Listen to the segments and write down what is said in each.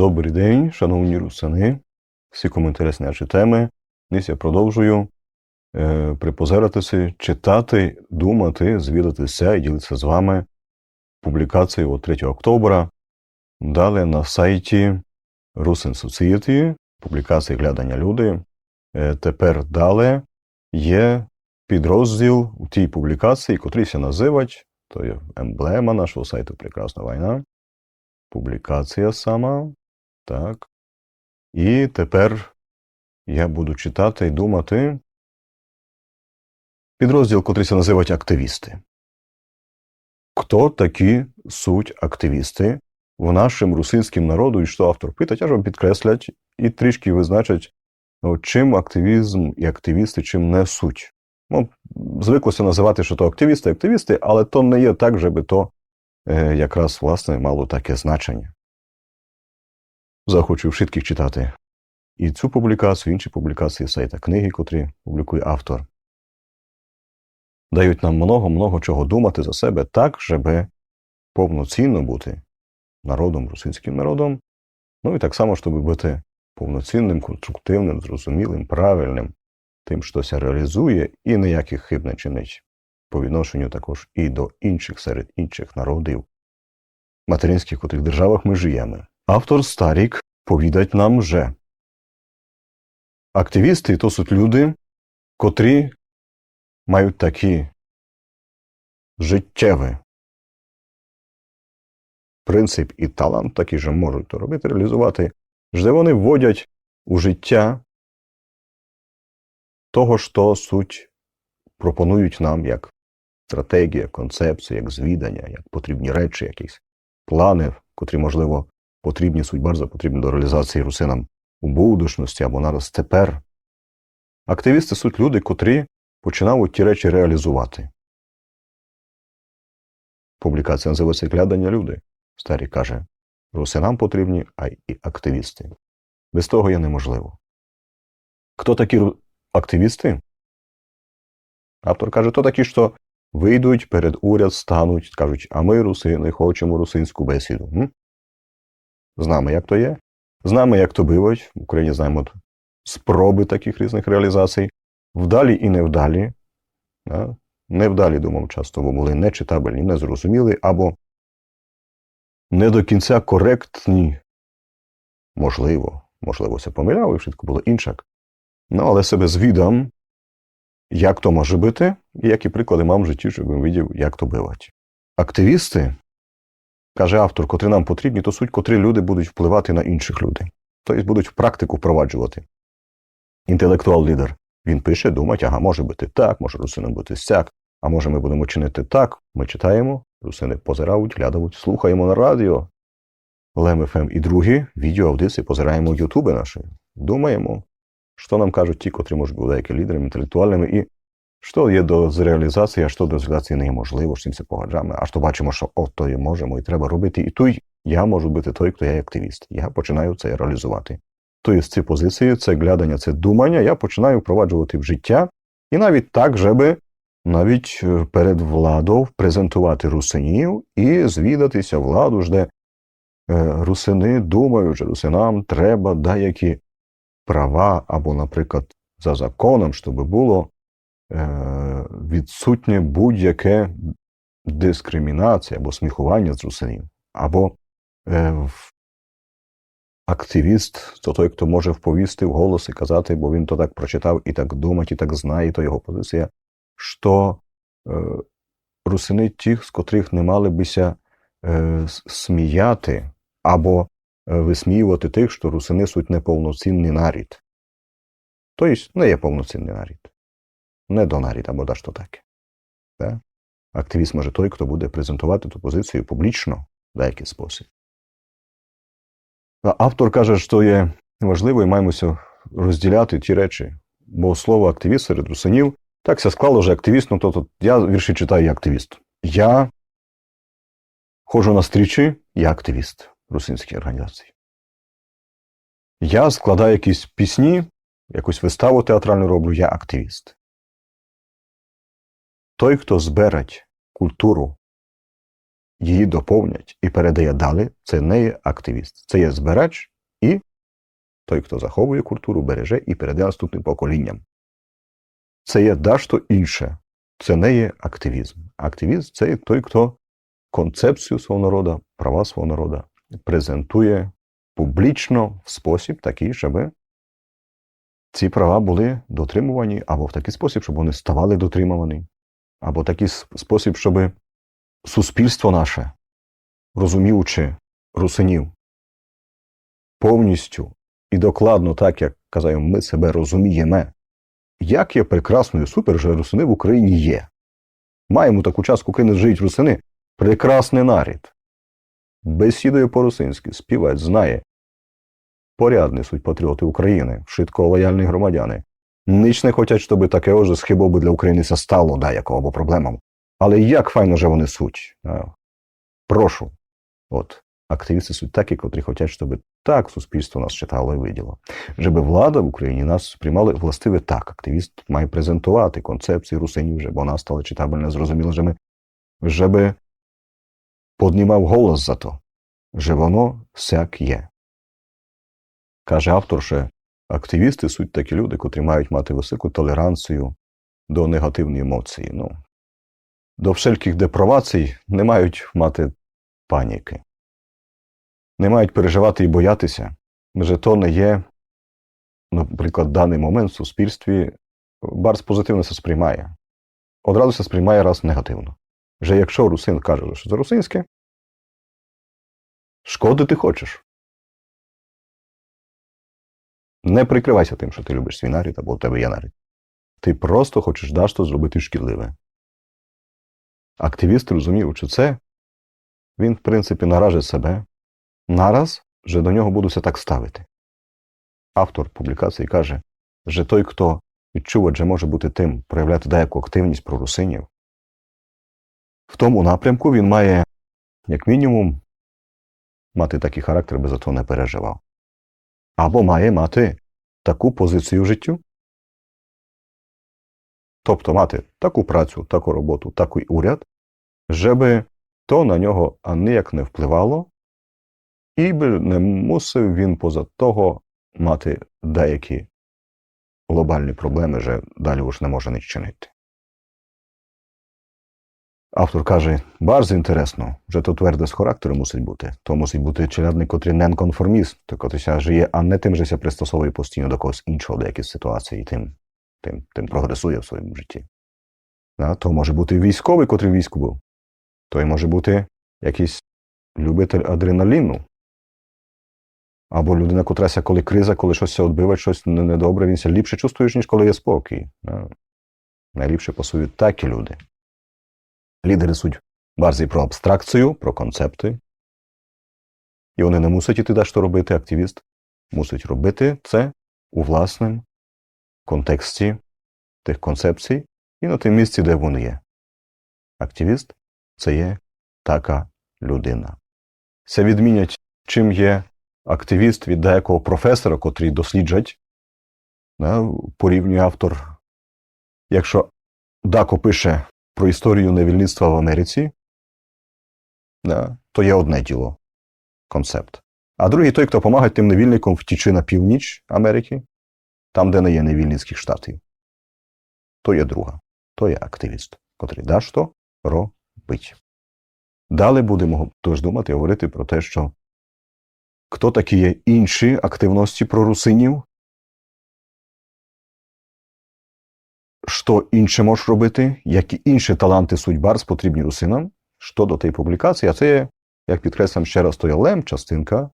Добрий день, шановні русини. Всі коментарі наші теми. Низ я продовжую е, припозиратися, читати, думати, звідатися і ділитися з вами публікацією 3 октября. Далі на сайті Rusin Society, публікації глядання люди. Е, тепер далі є підрозділ у тій публікації, котрий се називать, то є емблема нашого сайту Прекрасна війна. Публікація сама. Так. І тепер я буду читати і думати. Підрозділ, котрий се називать активісти. Хто такі суть активісти в нашому русинському народу, і що автор питать, аж вам підкреслять і трішки визначать, ну, чим активізм і активісти, чим не суть. Ну, звиклося називати, що то активісти, активісти, але то не є так, щоб то е, якраз власне мало таке значення. Захочу швидких читати і цю публікацію, і інші публікації сайта книги, котрі публікує автор. Дають нам много-много чого думати за себе так, щоб повноцінно бути народом, російським народом, ну і так само, щоб бути повноцінним, конструктивним, зрозумілим, правильним, тим, що ся реалізує, і ніяких хиб не чинить по відношенню також і до інших серед інших народів, материнських, котрих державах ми живемо. Автор Старік повідать нам, що активісти то суть люди, котрі мають такі життєві. Принцип і талант, такі же можуть то робити, реалізувати, що вони вводять у життя того, що суть пропонують нам як стратегія, концепція, як звідання, як потрібні речі, якісь плани, котрі, можливо, потрібні суть bardzo потрібні до реалізації русинам у будучності або нараз тепер. Активісти суть люди, котрі починають ті речі реалізувати. Публікація називається Глядання люди. Старі каже, русинам потрібні, а й активісти. Без того є неможливо. Хто такі активісти? Автор каже, то такі, що вийдуть перед уряд, стануть, скажуть, а ми, русини, хочемо русинську бесіду. М? Знаємо, як то є. Знаємо, як то бивають. В Україні знаємо спроби таких різних реалізацій. Вдалі і невдалі. Да? Невдалі, думав, часто, були нечитабельні, незрозумілі, або не до кінця коректні. Можливо, можливо, це помиляв, і швидко було іншак. Ну, але себе звідам, як то може бути, і які приклади мав в житті, щоб він видів, як то бивать. Активісти, каже автор, котрі нам потрібні, то суть, котрі люди будуть впливати на інших людей. Тобто будуть в практику впроваджувати. Інтелектуал лідер. Він пише, думать, ага, може бути так, може русинам бути сяк, а може ми будемо чинити так. Ми читаємо, русини позирають, глядають, слухаємо на радіо. Лем ФМ і другі відео аудиції позираємо в Ютуби наші. Думаємо, що нам кажуть ті, котрі можуть бути деякі лідерами, інтелектуальними, і що є до з реалізації, а що до реалізації не є можливо, з цим все погоджаємо, а що бачимо, що от то є можемо і треба робити. І тут я можу бути той, хто є активіст. Я починаю це реалізувати. Тобто ці позиції, це глядання, це думання, я починаю впроваджувати в життя, і навіть так, щоб навіть е, перед владою презентувати русинів і звідатися владу, де е, русини думають, що русинам треба деякі права, або, наприклад, за законом, щоб було відсутнє будь-яке дискримінація або сміхування з русинів, або е, активіст, то той, хто може вповісти в голос і казати, бо він то так прочитав і так думать, і так знає, і то його позиція, що е, русини тих, з котрих не мали бися е, сміяти або е, висміювати тих, що русини суть неповноцінний нарід. Тобто не є повноцінний нарід. Не донарід або да що таке. Так? Активіст може той, хто буде презентувати ту позицію публічно в деякий спосіб. Автор каже, що є важливо і маємося розділяти ті речі, бо слово активіст серед русинів так все склало, що активіст, ну то, то я вірші читаю як активіст. Я ходжу на стрічі, я активіст русинської організації. Я складаю якісь пісні, якусь виставу театральну роблю, я активіст. Той, хто збереть культуру її доповнять і передає далі, це не є активіст. Це є збирач і той, хто заховує культуру, береже і передає наступним поколінням. Це є дашто інше. Це не є активізм. Активізм це є той, хто концепцію свого народу, права свого народу презентує публічно в спосіб такий, щоб ці права були дотримувані, або в такий спосіб, щоб вони ставали дотримувані, або такий спосіб, щоб суспільство наше, розуміючи русинів, повністю і докладно, так як казаємо, ми себе розуміємо, як є прекрасною супер, що русини в Україні є. Маємо таку частку України живуть русини, прекрасний нарід. Бесідує по-русинськи, співець, знає. Порядні суть патріоти України, швидко лояльні громадяни. Ніч не хочуть, щоб таке уже схибо для України це стало, да, якого або проблемам. Але як файно же вони суть. Прошу. От, активісти суть такі, котрі хочуть, щоб так суспільство нас читало і виділо. Щоб влада в Україні нас сприймали властиве так. Активіст має презентувати концепції русинів, щоб вона стала читабельна, зрозуміла, щоб, щоб поднімав голос за то, що воно всяк є. Каже автор, що активісти суть такі люди, котрі мають мати високу толеранцію до негативної емоції. Ну, до всільких депровацій не мають мати паніки, не мають переживати і боятися, що то не є, наприклад, в даний момент в суспільстві Барс позитивно це сприймає. Одразу це сприймає раз негативно. Вже якщо русин каже, що це русинське, шкодити хочеш. Не прикривайся тим, що ти любиш свій нарід або у тебе є нарід. Ти просто хочеш дашто зробити шкідливе. Активіст розумів, що це він, в принципі, наражить себе нараз, що до нього будуться так ставити. Автор публікації каже, що той, хто відчув, що може бути тим, проявляти деяку активність про русинів, в тому напрямку він має, як мінімум, мати такий характер, би за то не переживав. Або має мати таку позицію в життю, тобто мати таку працю, таку роботу, такий уряд, щоб то на нього аніяк не впливало, і би не мусив він поза того мати деякі глобальні проблеми, що далі уж не може не чинити. Автор каже, bardzo інтересно, że to tвердость характеру мусить бути. То мусить бути челядник, котрий не конформіст, то котрий жиє, а не тим, що ся пристосовує постійно до когось іншого, до якихось ситуацій, і тим, тим, тим прогресує в своєму житті. Да? То може бути військовий, котрий в війську був. Той може бути якийсь любитель адреналіну. Або людина, котра коли криза, коли щось відбиває, щось недобре, він ся ліпше чувствує, ніж коли є спокій. Да? Найліпше пасують такі люди. Лідери суть барзі про абстракцію, про концепти. І вони не мусять іти що робити, активіст мусить робити це у власному контексті тих концепцій і на тим місці, де вони є. Активіст це є така людина. Це відмінять, чим є активіст від деякого професора, котрий досліджать, да, порівнює автор. Якщо Дако пише про історію невільництва в Америці, то є одне діло концепт. А другий той, хто допомагає тим невільникам втічи на північ Америки, там, де не є невільницьких штатів. То є друга, то є активіст, котрий да що робить. Далі будемо тож думати, говорити про те, що хто такі є інші активності прорусинів, що інше можеш робити, які інші таланти судьбарс потрібні русинам, що до тієї публікації, а це як підкреслюємо ще раз, то є лем, частинка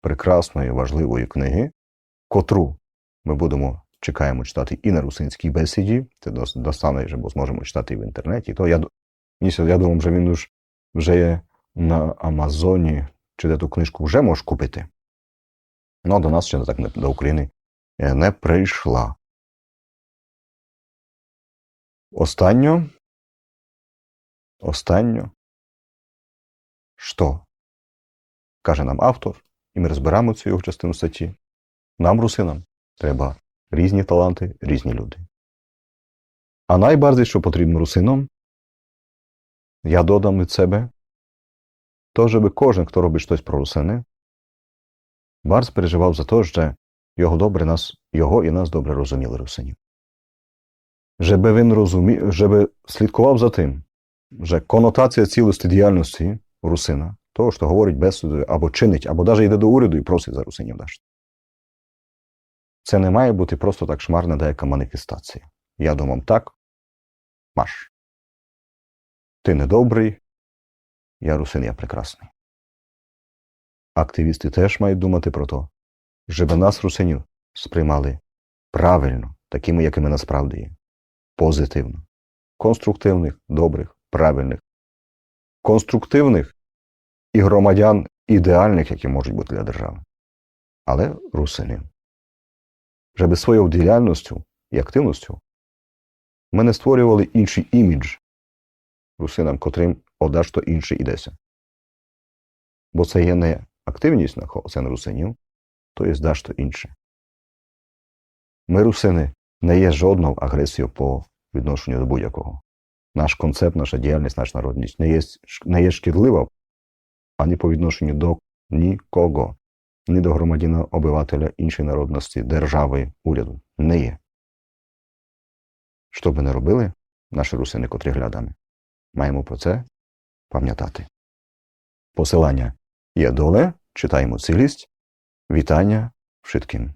прекрасної, важливої книги, котру ми будемо чекаємо читати і на русинській бесіді, це дос- достане, вже, бо зможемо читати і в інтернеті. То я, я думаю, що він вже є на Амазоні, чи де ту книжку вже можеш купити. Ну, а до нас ще так до України е, не прийшла. Останньо. Останньо. Що? Каже нам автор, і ми розберемо цю його частину статті. Нам, русинам, треба різні таланти, різні люди. А найбарdziej, що потрібно русинам, я додам від себе то щоб кожен, хто робить щось про русини, Барс переживав за те, що його, добре нас, його і нас добре розуміли русинів. Щоб він розумів, щоб слідкував за тим, що конотація цілості діяльності русина, того, що говорить бесідою, або чинить, або навіть йде до уряду і просить за русинів дашти. Це не має бути просто так шмарна деяка маніфестація. Я думав так, маш. Ти недобрий, я русин, я прекрасний. Активісти теж мають думати про те, щоб нас, русинів, сприймали правильно, такими, якими насправді є. Позитивно. Конструктивних, добрих, правильних. Конструктивних і громадян ідеальних, які можуть бути для держави. Але русинів. Щоб своєю діяльністю і активністю ми не створювали інший імідж русинам, котрим одажто інший ідеться. Бо це є не активність на русинів, то є дашто інше. Ми, русини, не є жодною агресією по відношенню до будь-якого. Наш концепт, наша діяльність, наша народність не є, не є шкідлива ані по відношенню до нікого, ні до громадянина обивателя іншої народності, держави, уряду. Не є. Що би не робили наші русини, котрі глядами, маємо про це пам'ятати. Посилання є доле, читаємо цілість, вітання všetkým.